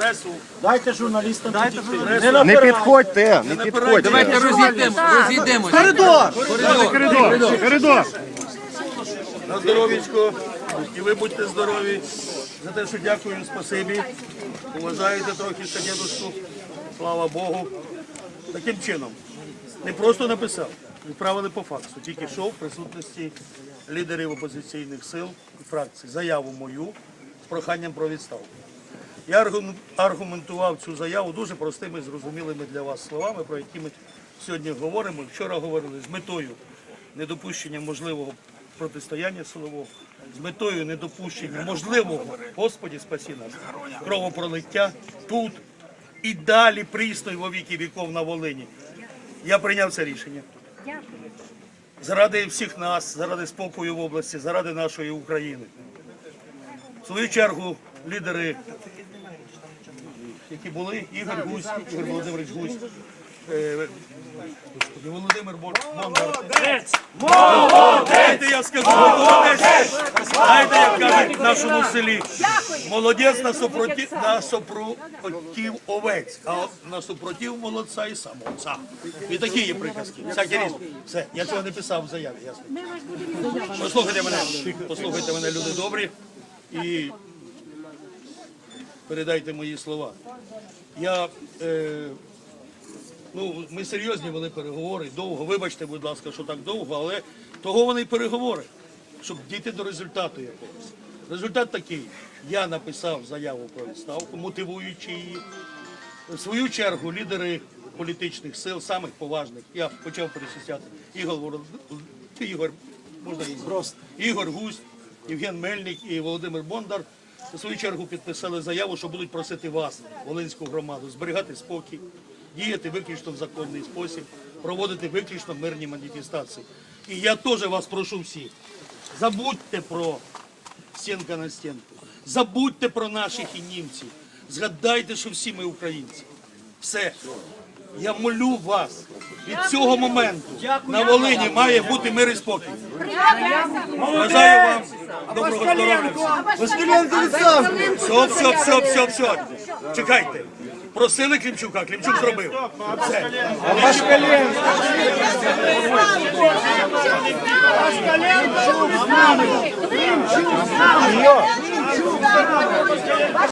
Без. Дайте журналістам Дайте Не, Не підходьте, не підходьте. Давайте розійдемо, розійдемося. Коридор! На здоров'ячко, і ви будьте здорові. За те, що дякую, спасибі. Поважаєте трохи ще дідушку. Слава Богу. Таким чином. Не просто написав, відправили по факсу. Тільки що в присутності лідерів опозиційних сил і фракцій. Заяву мою з проханням про відставку. Я аргументував цю заяву дуже простими, зрозумілими для вас словами, про які ми сьогодні говоримо. Вчора говорили з метою недопущення можливого протистояння силового, з метою недопущення можливого, Господі спасі нас, кровопролиття тут і далі прісно й во віки віков на Волині. Я прийняв це рішення. Заради всіх нас, заради спокою в області, заради нашої України. В свою чергу лідери які були Ігор Гусь, Ігор Володимирович Гусь, Володимир Бон- Бондар. Знаєте, я скажу, молодець. Знаєте, як кажуть в нашому селі. Молодець на супротив, на супротив овець, а на супротив молодця і самоця. І такі є приказки. Всякі різні. Все, я цього не писав в заяві, ясно. Послухайте мене, послухайте мене, люди добрі. І передайте мої слова. Я, е, ну, ми серйозні вели переговори, довго. Вибачте, будь ласка, що так довго, але того вони й переговори, щоб дійти до результату якогось. Результат такий. Я написав заяву про відставку, мотивуючи її. В свою чергу лідери політичних сил, самих поважних, я почав перечисляти Ігор Ігор, можна і Ігор Гусь, Євген Мельник і Володимир Бондар. В свою чергу підписали заяву, що будуть просити вас, Волинську громаду, зберігати спокій, діяти виключно в законний спосіб, проводити виключно мирні маніфестації. І я теж вас прошу всіх, забудьте про стінка на стінку. Забудьте про наших і німців. Згадайте, що всі ми українці. Все. Я молю вас. Від цього моменту на Волині має бути мир і спокій. Бажаю вам доброго здоров'я. Все, все, все, все, все. Чекайте. Просили Клімчука, Клімчук зробив. Все.